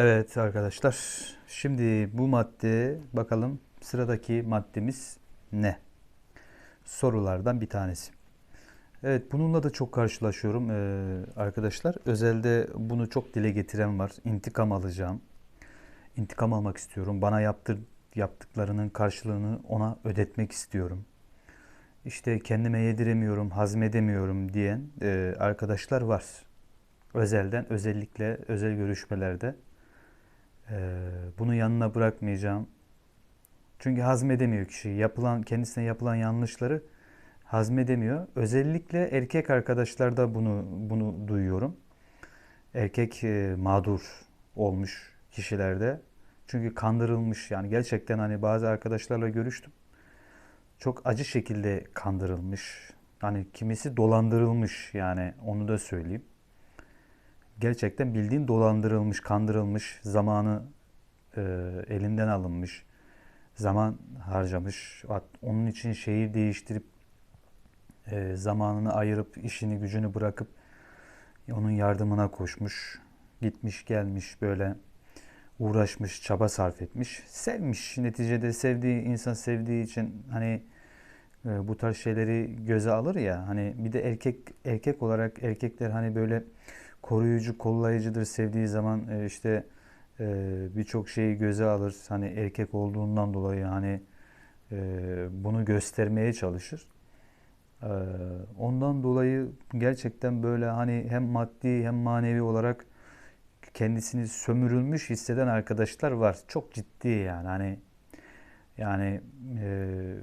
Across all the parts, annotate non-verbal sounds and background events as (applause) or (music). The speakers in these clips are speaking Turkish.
Evet arkadaşlar. Şimdi bu madde bakalım sıradaki maddemiz ne? Sorulardan bir tanesi. Evet bununla da çok karşılaşıyorum arkadaşlar. Özelde bunu çok dile getiren var. İntikam alacağım. İntikam almak istiyorum. Bana yaptır, yaptıklarının karşılığını ona ödetmek istiyorum. İşte kendime yediremiyorum, hazmedemiyorum diyen arkadaşlar var. Özelden özellikle özel görüşmelerde bunu yanına bırakmayacağım. Çünkü hazmedemiyor kişi. Yapılan kendisine yapılan yanlışları hazmedemiyor. Özellikle erkek arkadaşlarda bunu bunu duyuyorum. Erkek e, mağdur olmuş kişilerde. Çünkü kandırılmış yani gerçekten hani bazı arkadaşlarla görüştüm. Çok acı şekilde kandırılmış. Hani kimisi dolandırılmış yani onu da söyleyeyim. Gerçekten bildiğin dolandırılmış, kandırılmış, zamanı e, elinden alınmış, zaman harcamış. Onun için şehir değiştirip e, zamanını ayırıp işini gücünü bırakıp onun yardımına koşmuş, gitmiş gelmiş böyle uğraşmış, çaba sarf etmiş, sevmiş. Neticede sevdiği insan sevdiği için hani e, bu tarz şeyleri göze alır ya hani bir de erkek erkek olarak erkekler hani böyle koruyucu, kollayıcıdır sevdiği zaman e, işte e, birçok şeyi göze alır. Hani erkek olduğundan dolayı hani e, bunu göstermeye çalışır. E, ondan dolayı gerçekten böyle hani hem maddi hem manevi olarak kendisini sömürülmüş hisseden arkadaşlar var. Çok ciddi yani hani yani e,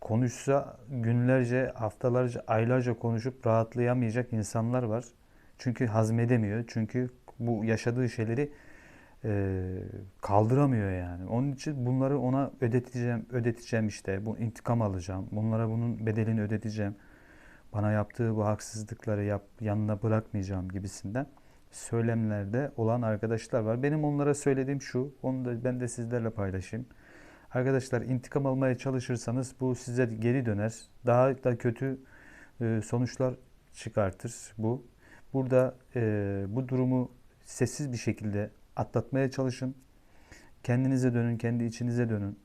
konuşsa günlerce, haftalarca, aylarca konuşup rahatlayamayacak insanlar var. Çünkü hazmedemiyor. Çünkü bu yaşadığı şeyleri e, kaldıramıyor yani. Onun için bunları ona ödeteceğim, ödeteceğim işte. Bu intikam alacağım. Bunlara bunun bedelini ödeteceğim. Bana yaptığı bu haksızlıkları yap, yanına bırakmayacağım gibisinden söylemlerde olan arkadaşlar var. Benim onlara söylediğim şu, onu da ben de sizlerle paylaşayım. Arkadaşlar intikam almaya çalışırsanız bu size geri döner. Daha da kötü e, sonuçlar çıkartır bu. Burada e, bu durumu sessiz bir şekilde atlatmaya çalışın. Kendinize dönün, kendi içinize dönün.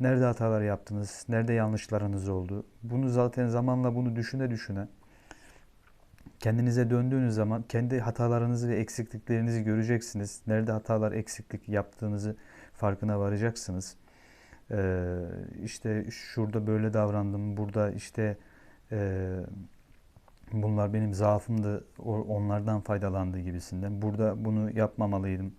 Nerede hatalar yaptınız, nerede yanlışlarınız oldu. Bunu zaten zamanla bunu düşüne düşüne kendinize döndüğünüz zaman kendi hatalarınızı ve eksikliklerinizi göreceksiniz. Nerede hatalar, eksiklik yaptığınızı farkına varacaksınız. Ee, işte şurada böyle davrandım, burada işte e, bunlar benim zaafımdı, onlardan faydalandığı gibisinden. Burada bunu yapmamalıydım,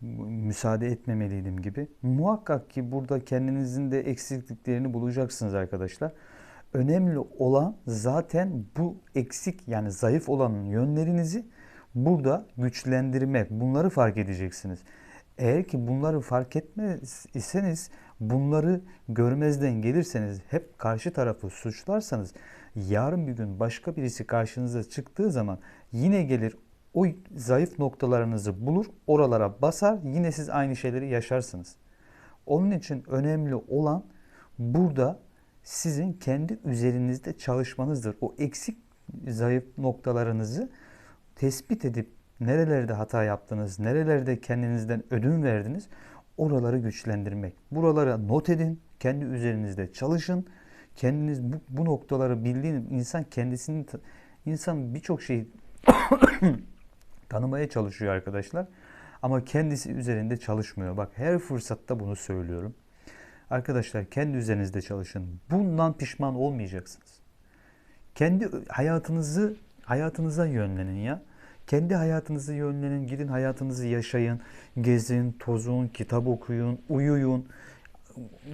müsaade etmemeliydim gibi. Muhakkak ki burada kendinizin de eksikliklerini bulacaksınız arkadaşlar. Önemli olan zaten bu eksik yani zayıf olan yönlerinizi burada güçlendirmek. Bunları fark edeceksiniz. Eğer ki bunları fark etmez iseniz, bunları görmezden gelirseniz, hep karşı tarafı suçlarsanız, yarın bir gün başka birisi karşınıza çıktığı zaman yine gelir o zayıf noktalarınızı bulur, oralara basar, yine siz aynı şeyleri yaşarsınız. Onun için önemli olan burada sizin kendi üzerinizde çalışmanızdır. O eksik zayıf noktalarınızı tespit edip nerelerde hata yaptınız, nerelerde kendinizden ödün verdiniz, oraları güçlendirmek. Buralara not edin, kendi üzerinizde çalışın. Kendiniz bu, bu noktaları bildiğin insan kendisini insan birçok şeyi (coughs) tanımaya çalışıyor arkadaşlar. Ama kendisi üzerinde çalışmıyor. Bak her fırsatta bunu söylüyorum. Arkadaşlar kendi üzerinizde çalışın. Bundan pişman olmayacaksınız. Kendi hayatınızı hayatınıza yönlenin ya. Kendi hayatınızı yönlenin, gidin hayatınızı yaşayın, gezin, tozun, kitap okuyun, uyuyun.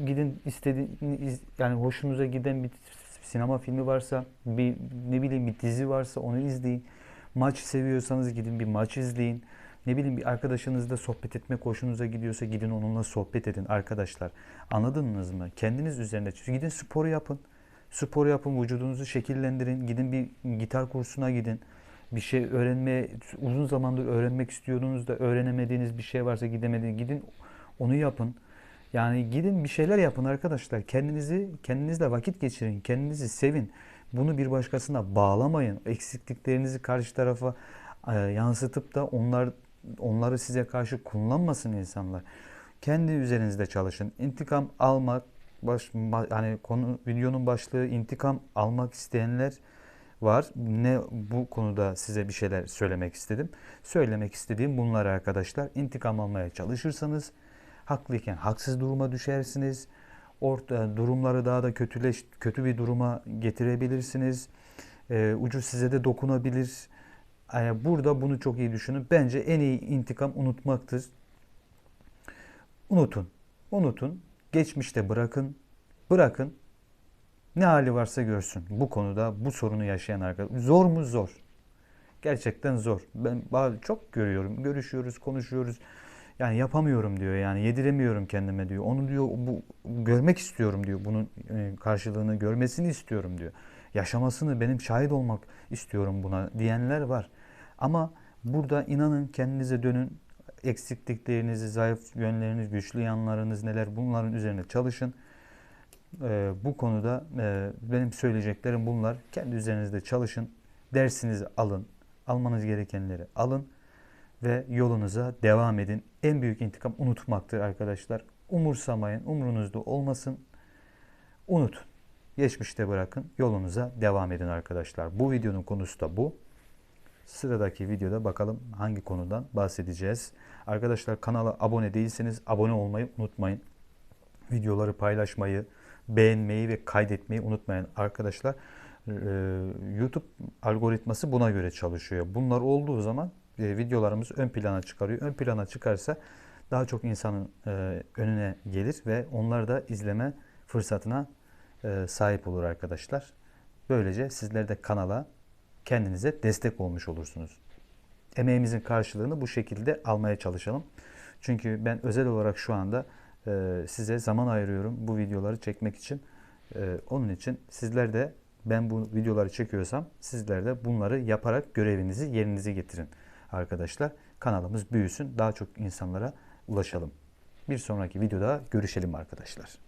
Gidin istediğiniz yani hoşunuza giden bir sinema filmi varsa, bir ne bileyim bir dizi varsa onu izleyin. Maç seviyorsanız gidin bir maç izleyin. Ne bileyim bir arkadaşınızla sohbet etmek hoşunuza gidiyorsa gidin onunla sohbet edin arkadaşlar. Anladınız mı? Kendiniz üzerinde. Gidin spor yapın. Spor yapın, vücudunuzu şekillendirin. Gidin bir gitar kursuna gidin. Bir şey öğrenmeye, uzun zamandır öğrenmek istiyordunuz da öğrenemediğiniz bir şey varsa gidemediğiniz, gidin onu yapın. Yani gidin bir şeyler yapın arkadaşlar. Kendinizi, kendinizle vakit geçirin. Kendinizi sevin. Bunu bir başkasına bağlamayın. Eksikliklerinizi karşı tarafa e, yansıtıp da onlar onları size karşı kullanmasın insanlar. Kendi üzerinizde çalışın. İntikam almak baş hani konu videonun başlığı intikam almak isteyenler var. Ne bu konuda size bir şeyler söylemek istedim. Söylemek istediğim bunlar arkadaşlar. İntikam almaya çalışırsanız haklıyken haksız duruma düşersiniz. Orta durumları daha da kötüleş kötü bir duruma getirebilirsiniz. Ee, ucu size de dokunabilir. Yani burada bunu çok iyi düşünün. Bence en iyi intikam unutmaktır. Unutun. Unutun. Geçmişte bırakın. Bırakın. Ne hali varsa görsün. Bu konuda bu sorunu yaşayan arkadaş. Zor mu? Zor. Gerçekten zor. Ben çok görüyorum. Görüşüyoruz, konuşuyoruz. Yani yapamıyorum diyor. Yani yediremiyorum kendime diyor. Onu diyor bu görmek istiyorum diyor. Bunun e, karşılığını görmesini istiyorum diyor. Yaşamasını benim şahit olmak istiyorum buna diyenler var. Ama burada inanın kendinize dönün. Eksikliklerinizi, zayıf yönleriniz, güçlü yanlarınız neler bunların üzerine çalışın. Ee, bu konuda e, benim söyleyeceklerim bunlar. Kendi üzerinizde çalışın. Dersinizi alın. Almanız gerekenleri alın ve yolunuza devam edin. En büyük intikam unutmaktır arkadaşlar. Umursamayın, umrunuzda olmasın. Unutun. Geçmişte bırakın, yolunuza devam edin arkadaşlar. Bu videonun konusu da bu. Sıradaki videoda bakalım hangi konudan bahsedeceğiz. Arkadaşlar kanala abone değilseniz abone olmayı unutmayın. Videoları paylaşmayı, beğenmeyi ve kaydetmeyi unutmayın arkadaşlar. Ee, YouTube algoritması buna göre çalışıyor. Bunlar olduğu zaman e, videolarımız ön plana çıkarıyor. Ön plana çıkarsa daha çok insanın e, önüne gelir ve onlar da izleme fırsatına e, sahip olur arkadaşlar. Böylece sizler de kanala kendinize destek olmuş olursunuz. Emeğimizin karşılığını bu şekilde almaya çalışalım. Çünkü ben özel olarak şu anda e, size zaman ayırıyorum bu videoları çekmek için. E, onun için sizler de ben bu videoları çekiyorsam sizler de bunları yaparak görevinizi yerinize getirin arkadaşlar. Kanalımız büyüsün, daha çok insanlara ulaşalım. Bir sonraki videoda görüşelim arkadaşlar.